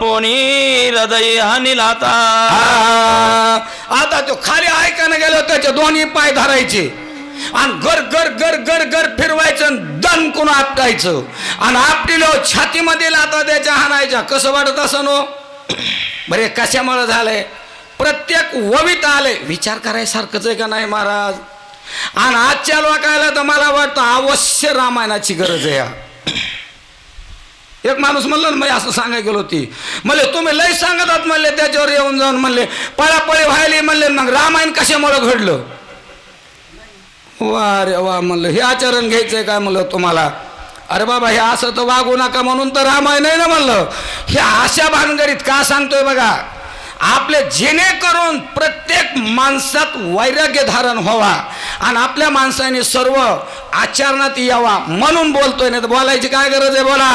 Pony हृदय हानिलाता. आ, आता तो खाली ऐकायला गेलो त्याचे दोन्ही पाय धरायचे. आणि गर गर गर गर गर फिरवायचं आणि कोण आपटायचं. आणि आपटिलो छातीमध्ये लाता त्याच्या हाणायच्या. कसं वाटत असं नो बरे कशामुळे झालंय? प्रत्येक ववित आले विचार करायसारखंच आहे का नाही महाराज? आणि आजच्या लोकायला तर मला वाटतं अवश्य रामायणाची गरज आहे एक माणूस म्हणलं ना मी असं सांगाय गेलो होती. म्हणले तुम्ही लय सांगतात म्हणले त्याच्यावर येऊन जाऊन म्हणले पळापळी व्हायली म्हणले मग रामायण कशामुळं घडलं? वा रे वा म्हणलं हे आचरण घ्यायचंय काय? म्हणलं तुम्हाला. अरे बाबा हे असं तर वागू नका म्हणून तर रामायण आहे ना म्हणलं. हे अशा भानगडीत का सांगतोय बघा? आपले जेणेकरून प्रत्येक माणसात वैराग्य धारण व्हावा. आणि आपल्या माणसाने सर्व आचरणात यावा म्हणून बोलतोय नाही तर बोलायची काय गरज आहे बोला.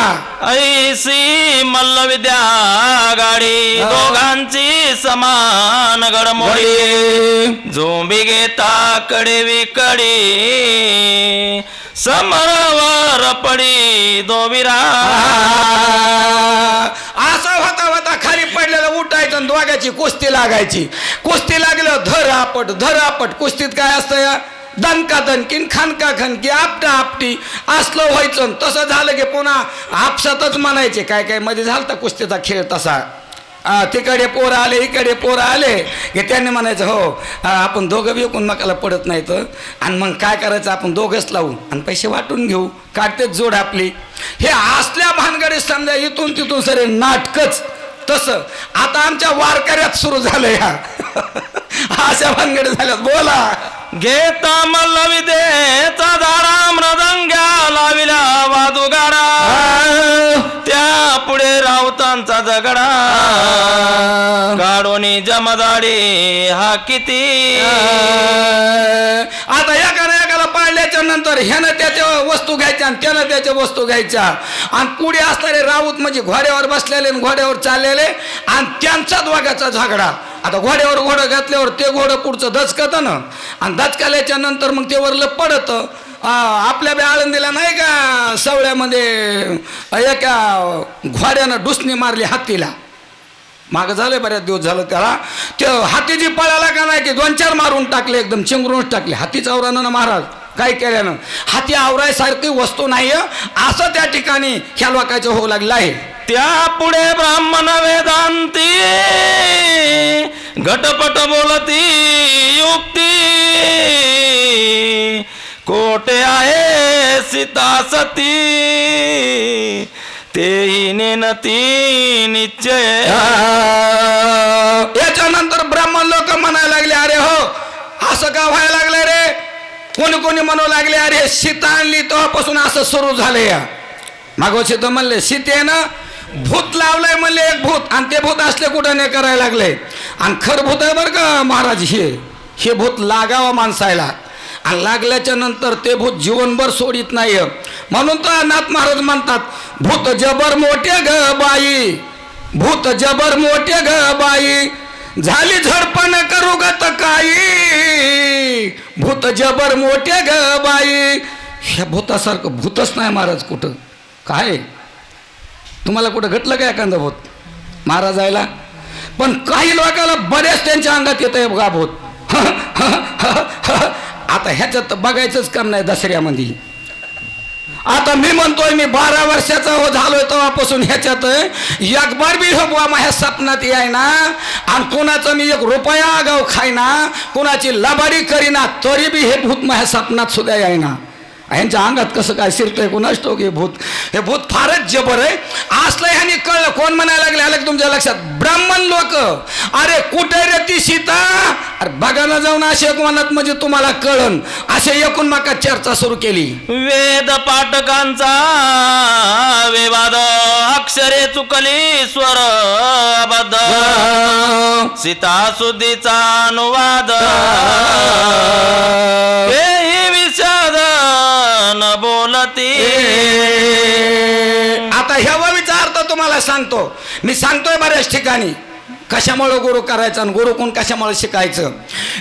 ऐसी मल्ल विद्या गाडी. दोघांची समान घडमोडी. झोंबी घेता कडे विकडी समरवर पडी दोबिरा. असं होता होता खाली पडलेलं उठायचं आणि दोघाची कुस्ती लागायची. कुस्ती लागलं धर आपट धर आपट कुस्तीत काय असतं या? दणका दणकीन खानका खनकी आपटा आपटी असलं व्हायचं तसं झालं की पुन्हा आपसातच म्हणायचे काय काय मध्ये झालता कुस्तीचा खेळ तसा. तिकडे पोरं आले इकडे पोरं आले हे त्यांनी म्हणायचं हो आपण दोघं बी एकूण मकाला पडत नाही तर आणि मग काय करायचं आपण दोघंच लावू आणि पैसे वाटून घेऊ काढतेच जोड आपली. हे असल्या भानगडीत समजा इथून तिथून सरे नाटकच तसं. आता आमच्या वारकऱ्यात सुरू झालं या. अशा भानगडी झाल्यात बोला. घेता मल्ल विदेचा धारा मृदंग्या लाविला वादुगारा. त्या पुढे राऊतांचा झगडा गाडोनी जमदाडी हा किती? आता एकाला एकाला पाळल्याच्या नंतर ह्यानं त्याच्या वस्तू घ्यायच्या आणि त्यानं त्याच्या वस्तू घ्यायच्या. आणि पुढे असणारे राऊत म्हणजे घोड्यावर बसलेले आणि घोड्यावर चाललेले आणि त्यांचा दोघाचा झगडा. आता घोड्यावर घोडं घातल्यावर ते घोडं पुढचं दचकतं ना. आणि दचकाल्याच्या नंतर मग ते वरलं पडतं. आपल्या बी आळंदीला नाही का सवळ्यामध्ये एका घोड्यानं डुसणी मारली हत्तीला? मागं झालं बऱ्याच दिवस झालं त्याला. ते हातीची पळाला का नाही की दोन चार मारून टाकले एकदम चिंगरूनच टाकले. हातीच आवरानं ना महाराज काय केल्यानं? हाती आवरायसारखी वस्तू नाही असं त्या ठिकाणी ह्या लोकांचं होऊ लागलं आहे. त्या पुढे ब्राह्मण वेदांती घटपट बोलती युक्ती. कोठे आहे सीता सती तेही नेनती निश्चय. याच्यानंतर ब्राह्मण लोक म्हणायला लागले अरे हो असं का व्हायला लागलं रे? कोणी कोणी म्हणू लागले अरे सीता आणली तेव्हापासून असं सुरू झालं या. मागवशी तर म्हणले सीतेनं भूत लावलंय म्हणले एक भूत आणि ते भूत असले कुठं नाही करायला लागले. आणि खरं भूत आहे बरं का महाराज हे हे भूत लागावं माणसायला. आणि लागल्याच्या नंतर ते भूत जीवनभर सोडित नाही म्हणून तर नाथ महाराज म्हणतात भूत जबर मोठे ग बाई भूत जबर मोठे ग बाई झाली झडपण करू गत काही भूत जबर मोठे ग बाई. ह्या भूतासारखं भूतच नाही महाराज कुठं. काय? तुम्हाला कुठं घटलं का एखादा भूत? महाराजायला पण काही लोकांना बऱ्याच त्यांच्या अंगात येत आहे बघा भूत. आता ह्याच्यात बघायचंच काम नाही दसऱ्यामध्ये. आता मी म्हणतोय मी बारा वर्षाचा हो झालोय तेव्हापासून ह्याच्यात. एक बार बी हो बुवा माझ्या सपनात याय ना आणि कोणाचं मी एक रुपया आगाव खायना कुणाची लबाडी करीना तरी बी हे भूत माझ्या सपनात सुद्धा यायना. ह्यांच्या अंगात कसं काय शिरतंय कुणाच तो हे भूत? हे भूत फारच जबर आहे. असलं ह्यानी कळलं. कोण म्हणायला लागले? आलं तुमच्या लक्षात? ब्राह्मण लोक. अरे कुठे रे ती सीता? अरे बघायला जाऊन असे एक म्हणत म्हणजे तुम्हाला कळन. असे एकूण माका चर्चा सुरू केली. वेद पाठकांचा विवाद अक्षरे चुकली स्वर अबद्ध. सीता सुद्धीचा अनुवाद. आता ह्या अर्थ तुम्हाला सांगतो. मी सांगतोय बऱ्याच ठिकाणी. कशामुळे गुरु करायचं आणि गुरुकून कशामुळे शिकायचं?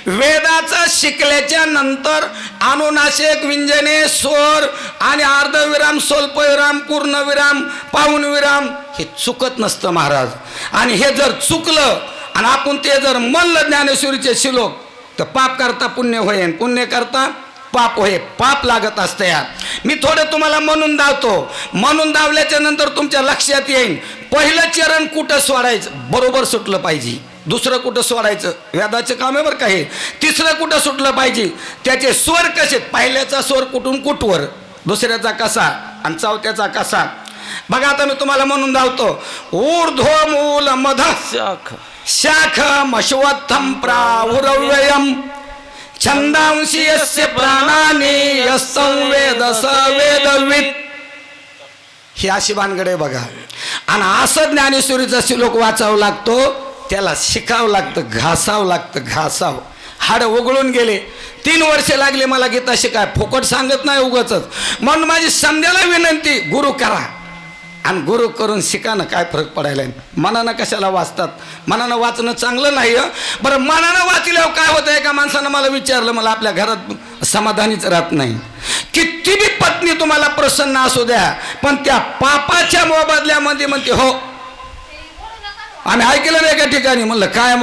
वेदाचं शिकल्याच्या नंतर अनुनाशिक विंजने स्वर आणि अर्धविराम स्वल्पविराम पूर्णविराम पाहुणविराम हे चुकत नसतं महाराज. आणि हे जर चुकलं आणि आपण ते जर म्हणलं ज्ञानेश्वरीचे श्लोक तर पाप करता पुण्य होईल पुण्य करता पाप होय पाप लागत असतं या मी थोडं तुम्हाला म्हणून दावतो. म्हणून दावल्याच्या नंतर तुमच्या लक्षात येईल पहिलं चरण कुठं सोडायचं? बरोबर सुटलं पाहिजे. दुसरं कुठं सोडायचं? वेदाचं काम आहे बरं का हे. तिसरं कुठं सुटलं पाहिजे? त्याचे स्वर कसे? पहिल्याचा स्वर कुठून कुठवर? दुसऱ्याचा कसा? आणि चौथ्याचा कसा? बघा आता मी तुम्हाला म्हणून धावतो ऊर्ध्व मूल मध शाख. शाख मश्वत्थम प्रावुरव्ययम. छंदांशी यस्य प्राणाने यस्संवेद सवेदवित ही अशी भानगडे बघा. आणि असं ज्ञानेश्वरीचा श्लोक वाचावं लागतो त्याला शिकावं लागतं घासावं लागतं घासावं. हाड उघडून गेले. तीन वर्षे लागले मला गीता शिकाय. फुकट सांगत नाही उगच म्हणून माझी संध्याला विनंती गुरु करा. आणि गुरु करून शिका ना काय फरक पडायला मनानं कशाला वाचतात? मनानं वाचणं चांगलं नाही बरं मनानं वाचल्यावर काय होतं? एका माणसानं मला विचारलं मला आपल्या घरात समाधानीच राहत नाही. किती बी पत्नी तुम्हाला प्रसन्न असू द्या पण त्या पापाच्या मोबदल्यामध्ये म्हणते हो. आम्ही ऐकलं नाही एका ठिकाणी. म्हणलं काय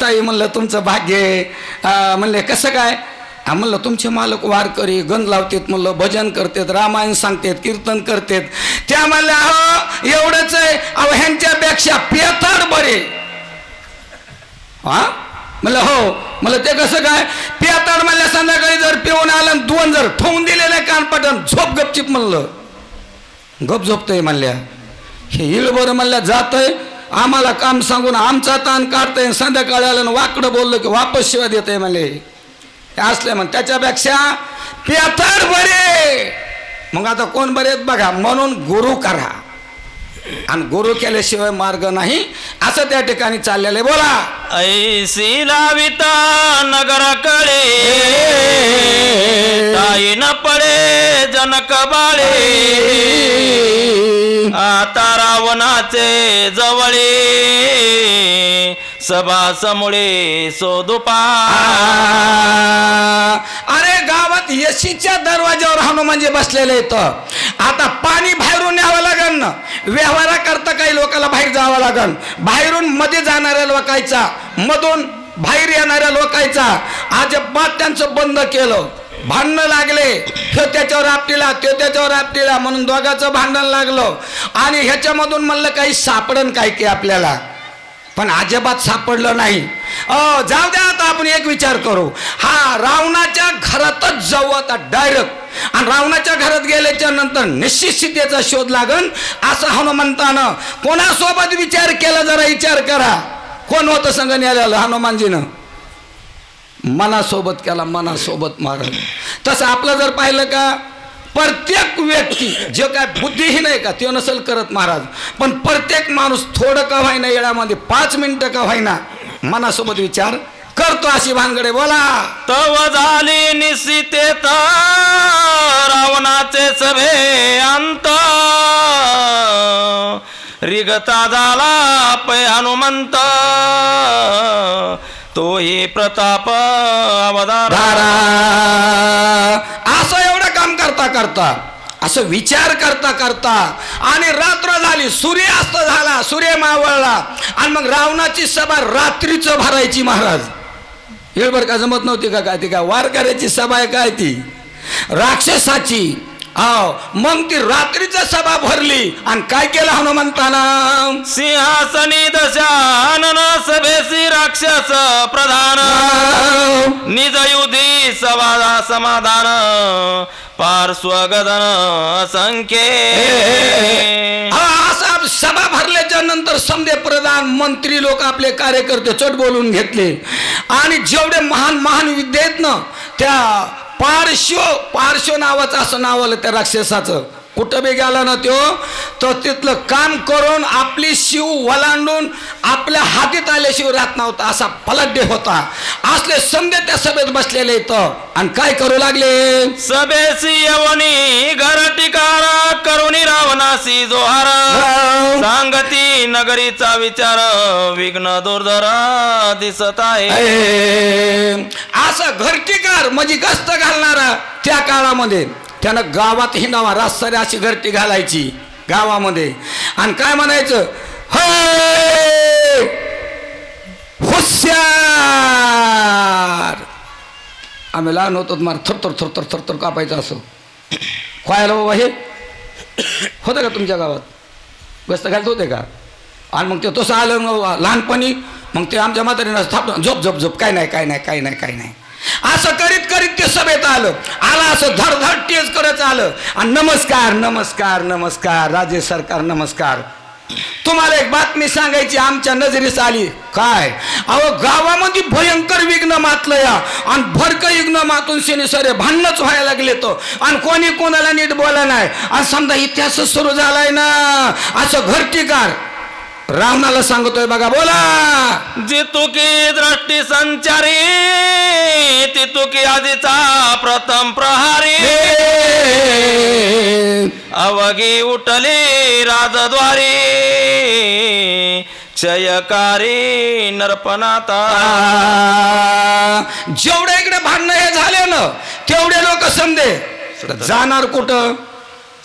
ताई म्हणलं तुमचं भाग्य म्हणले कसं काय? म्हणलं तुमचे मालक वारकरी गंध लावतात म्हणलं भजन करतात रामायण सांगतात कीर्तन करतात. त्या म्हणल्या हो एवढंच आहे. अहो ह्यांच्यापेक्षा पेताड बरे. हा? म्हणलं हो. म्हणलं ते कसं काय? पेताड म्हणल्या संध्याकाळी जर पिऊन आलं आणि दोन जर ठेवून आहे कानपटन झोप गपचिप म्हणलं. गप झोपतंय म्हणल्या. हे इळबर म्हणल्या जातंय आम्हाला काम सांगून आमचा ताण काढतंय संध्याकाळी आलं आणि वाकडं बोललं की वापस शिवाय देतंय म्हणले. असले म्हण त्याच्यापेक्षा पेताड बरे. मग आता कोण बरे बघा म्हणून गुरु करा. आणि गुरु केल्याशिवाय मार्ग नाही असं त्या ठिकाणी चाललेलं बोला. ऐसी लाविता नगराकडे ताई न पडे जनक बाळे. आता रावणाचे जवळे सभा समोळे सोदुपा अरे गावात यशीच्या दरवाज्यावर हनुमानजी बसलेले येतं आता पाणी बाहेरून न्यावं लागन ना. व्यवहारा करता काही लोकांना बाहेर जावं लागन. बाहेरून मध्ये जाणाऱ्या लोकांचा मधून बाहेर येणाऱ्या लोकांचा अजिबात त्यांचं बंद केलं. भांडणं लागले. तो त्याच्यावर आपटीला तो त्याच्यावर आपटीला म्हणून दोघाचं भांडण लागलं. आणि ह्याच्यामधून म्हणलं काही सापडन काय की आपल्याला? पण अजिबात सापडलं नाही. अ जाऊ द्या आता आपण एक विचार करू. हा रावणाच्या घरातच जाऊ आता डायरेक्ट आणि रावणाच्या घरात गेल्याच्यानंतर निश्चित सीतेचा शोध लागन असं हनुमंतानं कोणासोबत विचार केला जरा विचार करा. कोण होतं संग न्यायाला हनुमानजीनं. मनासोबत केला मनासोबत मारलं. तसं आपलं जर पाहिलं का प्रत्येक व्यक्ती जे काय बुद्धिहीन आहे का ते नसेल करत महाराज. पण प्रत्येक माणूस थोडं का व्हायना येळामध्ये पाच मिनिटं का व्हायना मनासोबत विचार करतो अशी भानगडे बोला. तव झाली निश्चितेत रावणाचे सभे अंत. रिगता झाला पै हनुमंत. तोही प्रताप अवतार धारा. असं करता करता असं विचार करता करता आणि रात्र झाली सूर्यास्त झाला सूर्य मावळला आणि मग रावणाची सभा रात्रीचं भरायची महाराज. येळ बरं का जमत नव्हती का काय ती काय वारकऱ्याची सभा आहे काय ती? राक्षसाची. हो मग ती रात्रीचं सभा भरली आणि काय केलं हनुमंतानं? सिंहासनी दशानन सभेसी राक्षस प्रधान. निज युधी समाधान. पार्श्वगदन संख्ये। हा, सभा भरल्याच्या नंतर समजे प्रधान मंत्री लोक आपले कार्यकर्ते चट बोलून घेतले. आणि जेवढे महान महान विद्या आहेत ना त्या पार्श्व पार्श्व नावाचं असं नाव आलं त्या राक्षसाचं. कुठं बी गेला ना त्यो तो तिथलं काम करून आपली शिव वलांडून आपल्या हातीत आल्याशिवाय राहत नव्हता असा फलड्डे होता. असले समजे त्या सभेत बसलेले इथं. आणि काय करू लागले? सभेसी यवनी घर टिकार करुणी रावणासी जोहार. सांगती नगरीचा विचार विघ्न दुर्धरा दिसत आहे. असं घरटीकार म्हणजे गस्त घालणारा त्या काळामध्ये. त्यानं गावात हिंडावा रास्तारी अशी घरटी घालायची गावामध्ये. आणि काय म्हणायचं? हे हुशार! आम्ही लहान होतो मार थरथर थरथर थरथर कापायचं असं. खोयाला बाबा हे होतं का तुमच्या गावात? व्यस्त घालत होते का? आणि मग ते तसं आलं लहानपणी मग ते आमच्या म्हातारीनं थापलं झोप झोप झोप काय नाही काय नाही काय नाही काय नाही. असं करीत करीत ते सभेत आलं. आला असं धडधड टेज करत आलं. आणि नमस्कार नमस्कार नमस्कार राज्य सरकार नमस्कार. तुम्हाला एक बातमी सांगायची आमच्या नजरेस आली. काय? अहो गावामध्ये भयंकर विघ्न मातलं या. आणि भरक विघ्न मातून शेने सरे भांडणच व्हायला लागले तो. आणि कोणी कोणाला नीट बोला नाही. आणि समजा इतिहास सुरू झालाय ना. असं घरटीकार रावणाला सांगतोय बघा बोला! जितुकी दृष्टी संचारी तितुकी आधीचा प्रथम प्रहारी. अवघी उठली राजद्वारी क्षयकारी नरपणाता जेवढे इकडे भांडणं हे झाले ना तेवढे लोक समजे. जाणार कुठं?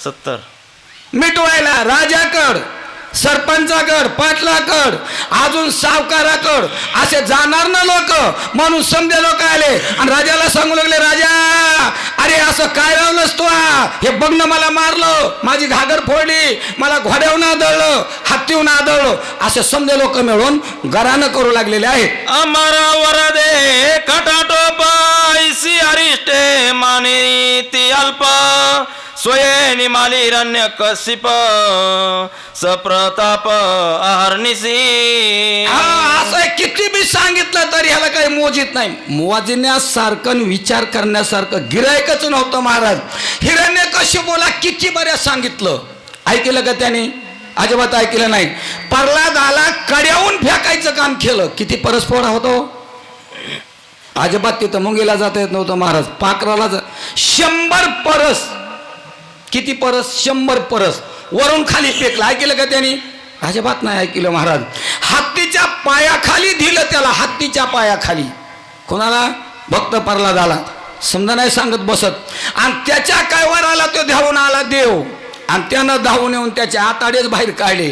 सत्तर. मिटवायला राजाकड. सरपंचाकड पाटलाकड अजून सावकाराकड असे जाणार ना लोक. म्हणून समजे लोक आले. आणि राजाला सांगू लागले राजा अरे असं काय लावलंस तू हे बघणं मला मारलं. माझी घागर फोडली. मला घोड्याहून आदळलं. हत्तीहून आदळलं. असे समजे लोक मिळून घरानं करू लागलेले आहेत. अमरा वरदे कटाटो ऐसी अरिष्टे माने ती अल्प. स्वयं मालिरण्य कशिप सप्रताप अहर्निसी हा, असं किती बी सांगितलं तरी ह्याला काही मोजित नाही. मोजण्यासारखं विचार करण्यासारखं गिरायकच नव्हतं महाराज. हिरण्य कशी बोला किती बऱ्या सांगितलं. ऐकलं का त्याने? अजिबात ऐकलं नाही. प्रल्हाद आला कड्याहून फेकायचं काम केलं. किती परस्पर होतो? अजिबात तिथं मुंगीला जाता येत नव्हतं महाराज. पाकराला जा शंभर परस. किती परस? शंभर परस. वरून खाली फेकला. ऐकलं का त्यांनी? अजिबात नाही ऐकलं महाराज. हत्तीच्या पायाखाली दिलं त्याला. हत्तीच्या पायाखाली. कोणाला? भक्त परला झाला समजा नाही सांगत बसत. आणि त्याच्या काय वर आला तो धावून आला देव. आणि त्यानं धावून येऊन त्याच्या आताडेच बाहेर काढले.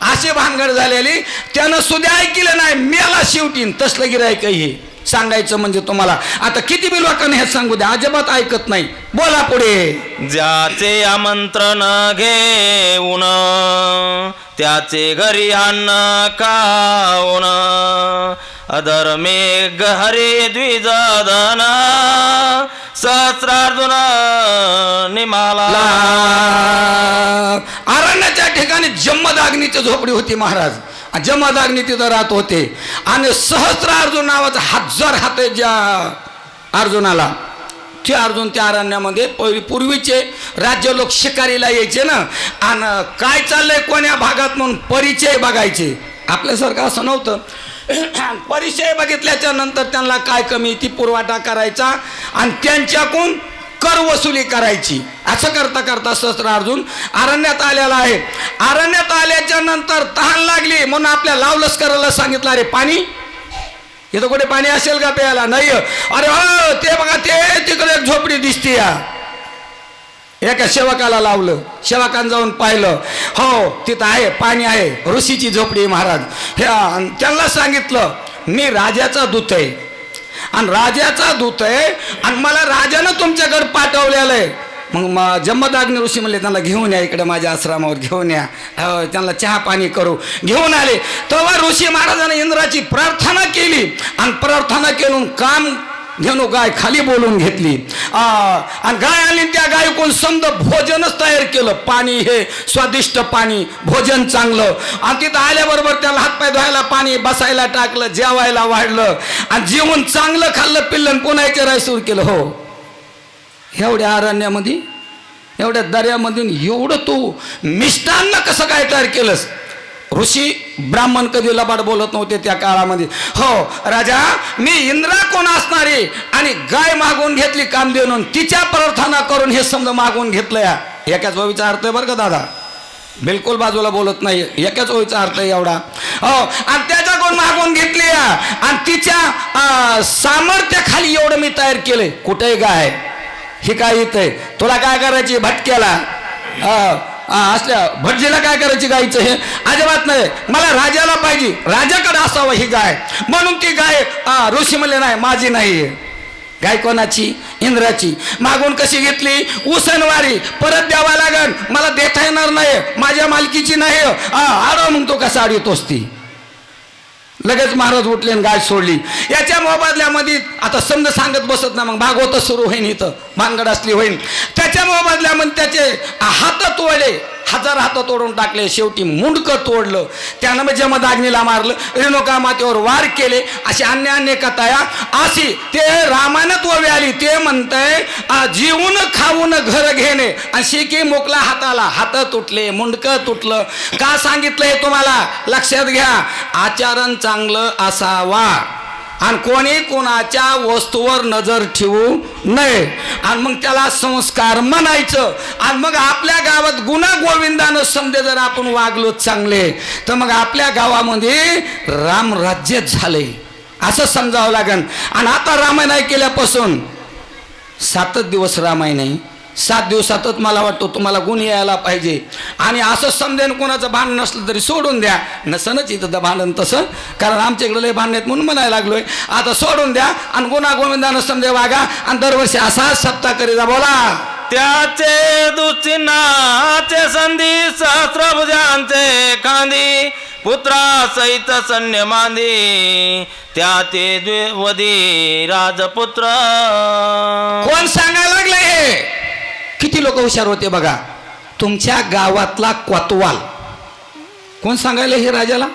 असे भानगड झालेली. त्यानं सुद्धा ऐकलं नाही. मेला शेवटी. तसलं गिरायक हे सांगायचं म्हणजे तुम्हाला. आता किती बी लोकांना हे सांगू द्या अजिबात ऐकत नाही. बोला पुढे. ज्याचे आमंत्रण घेऊन त्याचे घरी अन्न खाऊन अधर्मे गहरे द्विजधन सहस्रार्जुन निमाला. अरण्याच्या ठिकाणी जम्मदाग्नीची झोपडी होती महाराज. आणि तिथं राहत होते. आणि सहस्र अर्जुन नावाचा हजार हात आहे ज्या अर्जुनाला. ते अर्जुन त्या अरण्यामध्ये पूर्वीचे राज्य लोक शिकारीला यायचे ना. आणि काय चाललंय कोण्या भागात म्हणून परिचय बघायचे. आपल्यासारखं असं नव्हतं. परिचय बघितल्याच्या नंतर त्यांना काय कमी? ती पुरवठा करायचा. आणि त्यांच्याकडून कर वसुली करायची. असं करता करता सहस्त्र अर्जुन अरण्यात आलेला आहे. अरण्यात आल्याच्यानंतर तहान लागली. म्हणून आपल्या लाव लष्कराला सांगितलं अरे पाणी? इथं कुठे पाणी असेल का प्यायला? नाही. अरे हो ते बघा ते तिकडे एक झोपडी दिसते या. एका सेवकाला लावलं. सेवकानं जाऊन पाहिलं. हो तिथं आहे पाणी आहे. ऋषीची झोपडी महाराज. हे त्यांना सांगितलं मी राजाचा दूत आहे. आणि राजाचा दूत आहे आणि मला राजानं तुमच्याकडे पाठवलेलं आहे. मग म जम्मदाग्नी ऋषी म्हणले त्यांना घेऊन या इकडे माझ्या आश्रमावर घेऊन या. हो, त्यांना चहा पाणी करू. घेऊन आले. तेव्हा ऋषी महाराजांनी इंद्राची प्रार्थना केली. आणि प्रार्थना केलून काम घेणू गाय खाली बोलून घेतली. आ, आणि गाय आली त्या गाय कोण समज भोजनच तयार केलं. पाणी हे स्वादिष्ट पाणी भोजन चांगलं. आणि तिथं आल्याबरोबर त्याला हातपाय धुवायला पाणी बसायला टाकलं जेवायला वाढलं. आणि जेवण चांगलं खाल्लं पिल्लं पुन्हा राय सुरू केलं. हो. एवढ्या अरण्यामध्ये एवढ्या दर्यामध्ये एवढं तू मिष्टान्न कसं काय तयार केलंस? ऋषी ब्राह्मण कधी लबाड बोलत नव्हते त्या काळामध्ये. हो राजा मी इंद्रा कोण असणारी आणि गाय मागून घेतली कामदेवून तिच्या प्रार्थना करून हे समजा मागून घेतलं या. एकाच बाबीचा अर्थ आहे बरं का दादा? बिलकुल बाजूला बोलत नाही. एकाच ओळीचा अर्थ आहे एवढा. हो आणि त्याच्याकडून मागून घेतली या? आणि तिच्या सामर्थ्याखाली एवढं मी तयार केलंय. कुठे गाय? हे काय इथे तुला काय करायची? भटक्याला. हा, असल्या भटजीला काय करायची गायचं हे? अजिबात नाही. मला राजाला पाहिजे. राजाकडे असावं ही गाय. म्हणून ती गाय ऋषी म्हणले नाही माझी नाही. गाय कोणाची? इंद्राची. मागून कशी घेतली? उसनवारी परत द्यावा लागन मला देता येणार नाही. माझ्या मालकीची नाही. हा, आडो मग तो कसा अडवतोस ती लगेच महाराज उठले आणि गाय सोडली. याच्या मोबदल्यामध्ये आता समज सांगत बसत ना मग भागवत सुरू होईन इथं. भानगड असली होईन. त्याच्या मोबदल्यामध्ये त्याचे हात तोडले हजार हात तोडून टाकले शेवटी मुंडकं तोडलं. त्यानं मग जमदाग्नीला मारलं. रेणुका मातेवर वार केले. अशी अन्य अन्य कथाया अशी ते रामानं व व्याली ते म्हणतंय जीवन खाऊन घर घेणे. अशी की मोकला हाताला हात तुटले मुंडकं तुटलं. का सांगितलं हे तुम्हाला? लक्षात घ्या. आचरण चांगलं असावा. आणि कोणी कोणाच्या वस्तूवर नजर ठेवू नये. आणि मग त्याला संस्कार म्हणायचं. आणि मग आपल्या गावात गुन्हा गोविंदानं समजे जर आपण वागलो चांगले तर मग आपल्या गावामध्ये रामराज्य झाले असं समजावं लागेल आणि आता रामायण केल्यापासून सातच दिवस रामायण आहे. सात दिवसातच मला वाटतं तुम्हाला गुण यायला पाहिजे. आणि असं समजेन कोणाचं भांडण नसलं तरी सोडून द्या. नसनच इथं तर भांडण तसं. कारण आमच्या इकडे लय भांडण आहेत म्हणून म्हणायला लागलोय. आता सोडून द्या आणि गुन्हा गोविंदानं समजे वागा आणि दरवर्षी असाच सप्ताह करीता बोला. त्याचे दुचिन्हाचे संधी सहस्रभुजांचे खांदी पुत्रा सहित सैन्य मांदी त्या ते द्विवदी राजपुत्र. कोण सांगायला लागले हे? किती लोक हुशार होते बघा? तुमच्या गावातला कोतवाल. कोण सांगायला हे राजाला?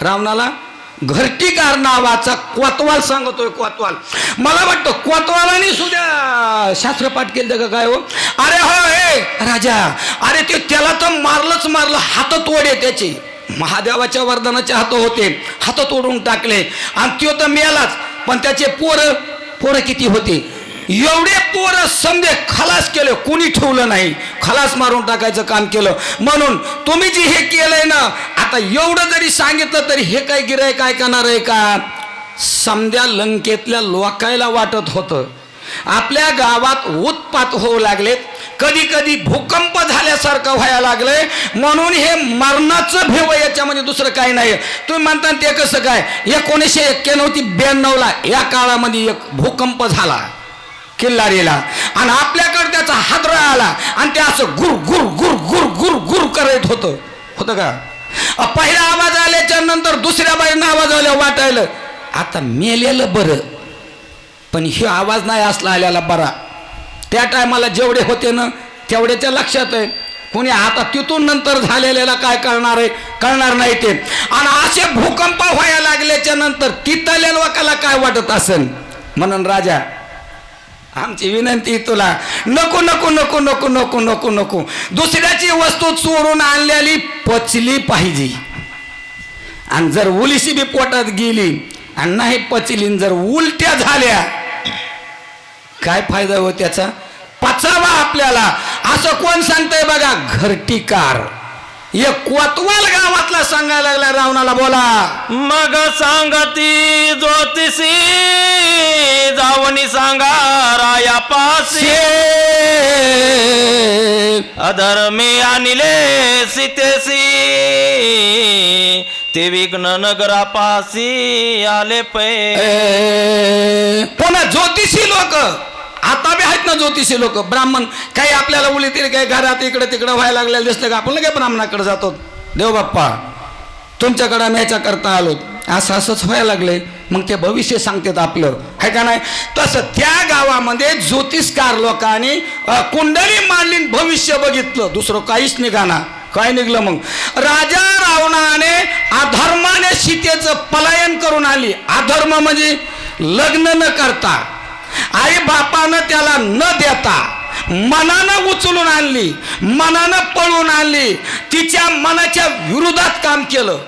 रावणाला? घरटीकार नावाचा कोतवाल सांगतोय कोतवाल. मला वाटतं कोतवालाने सुद्धा शास्त्रपाठ केलं का काय हो? अरे हो हे राजा. अरे ते त्याला तर मारलंच मारलं. हात तोडे त्याचे. महादेवाच्या वरदानाचे हात होते. हात तोडून टाकले. आणि तो तर मिळालाच पण त्याचे पोरं पोरं किती होते? एवढे पोरं समजे खलास केले कोणी ठेवलं नाही. खलास मारून टाकायचं काम केलं. म्हणून तुम्ही जे हे केलंय ना आता एवढं जरी सांगितलं तरी हे काय गिराय काय करणार आहे का? समद्या लंकेतल्या लोकायला वाटत होतं. आपल्या गावात उत्पात होऊ लागलेत. कधी कधी भूकंप झाल्यासारखं व्हायला लागलंय. म्हणून हे मरणाचं भेव याच्यामध्ये दुसरं काही नाही. तुम्ही म्हणता ते कसं काय? एकोणीसशे एक्क्याण्णव ती ब्याण्णवला या काळामध्ये एक भूकंप झाला. किल्लारीला. आणि आपल्याकडे त्याचा हादरा आला आणि ते असं गुर गुर गुर गुर गुर गुर करत होतं. होतं का? पहिला आवाज आल्याच्यानंतर दुसऱ्या बाईनं आवाज आल्या वाटायला आता मेलेलं बरं. पण हे आवाज नाही असला आल्याला बरा. त्या टायमाला जेवढे होते ना तेवढ्याच्या लक्षात आहे. कोणी आता तिथून नंतर झालेल्याला काय करणार आहे? कळणार नाही ते. आणि असे भूकंप व्हायला लागल्याच्या नंतर तिथल्या लोकाला काय वाटत असेल? म्हणून राजा आमची विनंती तुला. नको नको नको नको नको नको नको. दुसऱ्याची वस्तू चोरून आणलेली पचली पाहिजे. आणि जर उलीशी बी पोटात गेली आणि नाही पचली जर उलट्या झाल्या काय फायदा हो त्याचा? पचावा आपल्याला. असं कोण सांगतंय बघा? घरटीकार हे कोतवाल गावातला सांगायला लागला रावणाला बोला. मग सांगती ज्योतिषी जावणी सांगा रायापासी अधर्मी आणले सीतेसी ते विघ्न नगरापासी आले पै. पुन्हा ज्योतिषी लोक. आता बी आहेत ना ज्योतिषी लोक. ब्राह्मण काही आपल्याला उलीतील काही घरात इकडे तिकडे व्हायला लागलेलं दिसलं का? आपण काय ब्राह्मणाकडे जातो. देव बाप्पा तुमच्याकडे आम्ही करता आलो. असं असंच व्हायला लागले. मग ते भविष्य सांगतात आपलं. आहे का नाही? तसं त्या गावामध्ये ज्योतिषकार लोकांनी कुंडली मांडली भविष्य बघितलं. दुसरं काहीच निघाना. काय निघलं मग? राजा रावणाने अधर्माने सीतेचं पलायन करून आली. अधर्म म्हणजे लग्न न करता. आई बापानं त्याला न देता मनानं उचलून आणली मनानं पळून आणली तिच्या मनाच्या विरोधात काम केलं.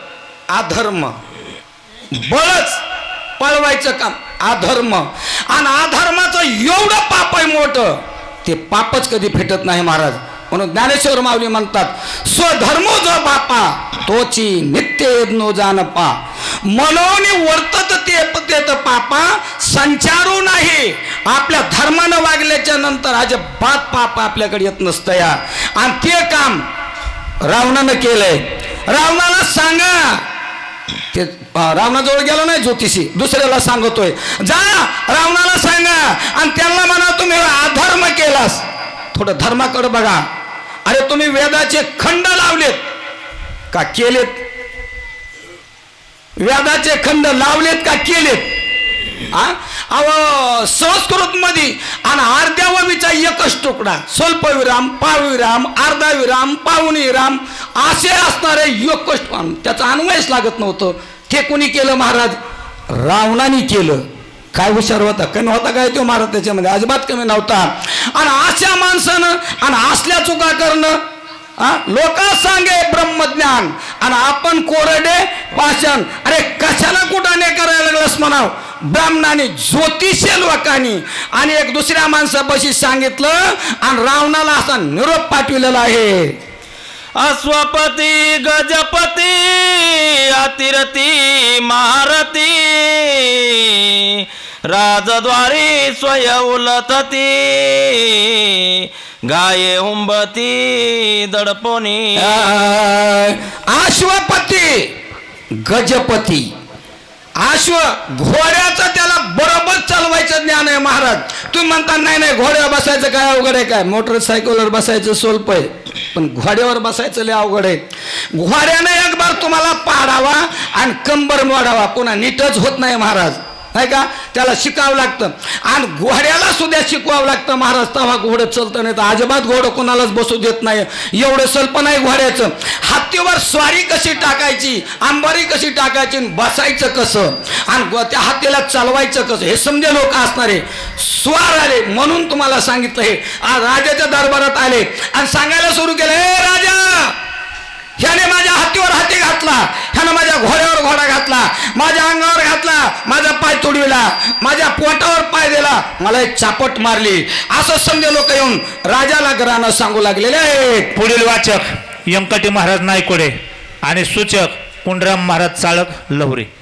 अधर्म. बळच पळवायचं काम. अधर्म. आणि अधर्माचं एवढं पाप आहे मोठं ते पापच कधी फेटत नाही महाराज. म्हणून ज्ञानेश्वर माऊली म्हणतात स्वधर्मो जो बापा तोची नित्य यज्ञो जानपा मनोनी वर्तत ते पापा संचारू नाही. आपल्या धर्मानं वागल्याच्या नंतर अजिबात पाप आपल्याकडे येत नसतं या. आणि ते काम रावणानं केलंय. रावणाला सांगा. ते रावणाजवळ गेलो नाही ज्योतिषी. दुसऱ्याला सांगतोय. जा रावणाला सांगा. आणि त्यांना म्हणा तुम्ही अधर्म केलास. थोडं धर्माकडे बघा. अरे तुम्ही वेदाचे खंड लावलेत. का केलेत? वेदाचे खंड लावलेत का केलेत? आ? अहो संस्कृत मध्ये आणि अर्ध्या वमीचा एकच तुकडा स्वल्पविराम पाविराम अर्धा विराम पावणी असे असणारे एकच पान त्याचा अन्वयच लागत नव्हतं. ते कोणी केलं महाराज? रावणाने केलं. काय हुशार होता? कमी होता काय तो महाराज त्याच्यामध्ये? अजिबात कमी नव्हता. आणि अशा माणसानं आणि असल्या चुका करणं लोक सांगे ब्रह्मज्ञान. आणि आपण कोरडे पाषण. अरे कशाला कुठाने करायला लागलास म्हणाव? ब्राह्मणाने ज्योतिषी लोकांनी आणि एक दुसऱ्या माणसापाशी सांगितलं आणि रावणाला असा निरोप पाठविलेला आहे. अश्वपती गजपती अतिरती महारथी राजद्वारी स्वय उलतती गाये हुंबती दडपोनी अश्वपती गजपती. अश्व घोड्याचं त्याला बरोबर चालवायचं ज्ञान आहे महाराज. तुम्ही म्हणता नाही नाही घोड्यावर बसायचं काय अवघड आहे काय? मोटरसायकलवर बसायचं सोल्प आहे. पण घोड्यावर बसायचं लय अवघड आहे. घोड्याने एक बार तुम्हाला पाडावा आणि कंबर मोडावा. पुन्हा नीटच होत नाही महाराज. नाही का? त्याला शिकावं लागतं. आणि घोड्याला सुद्धा शिकवावं लागतं. महाराज तवा घोडं चालतं नाही तर अजिबात घोडं कोणालाच बसू देत नाही. एवढं सल्पना नाही घोड्याचं. हत्तीवर स्वारी कशी टाकायची? अंबारी कशी टाकायची? आणि बसायचं कसं? आणि त्या हत्तीला चालवायचं कसं? हे समजे लोक असणारे. स्वार आले म्हणून तुम्हाला सांगितलं हे. आज राजाच्या दरबारात आले. आणि सांगायला सुरू केलं हे राजा ह्याने माझ्या हातीवर हाती घातला. ह्यानं माझ्या घोड्यावर घोडा घातला. माझ्या अंगावर घातला. माझा पाय तुडविला. माझ्या पोटावर पाय दिला. मला एक चापट मारली. असं समजे लोक येऊन राजाला घरानं सांगू लागलेले आहेत. पुढील वाचक व्यंकटी महाराज नायकोडे आणि सूचक कुंडराम महाराज चाळक लवरे.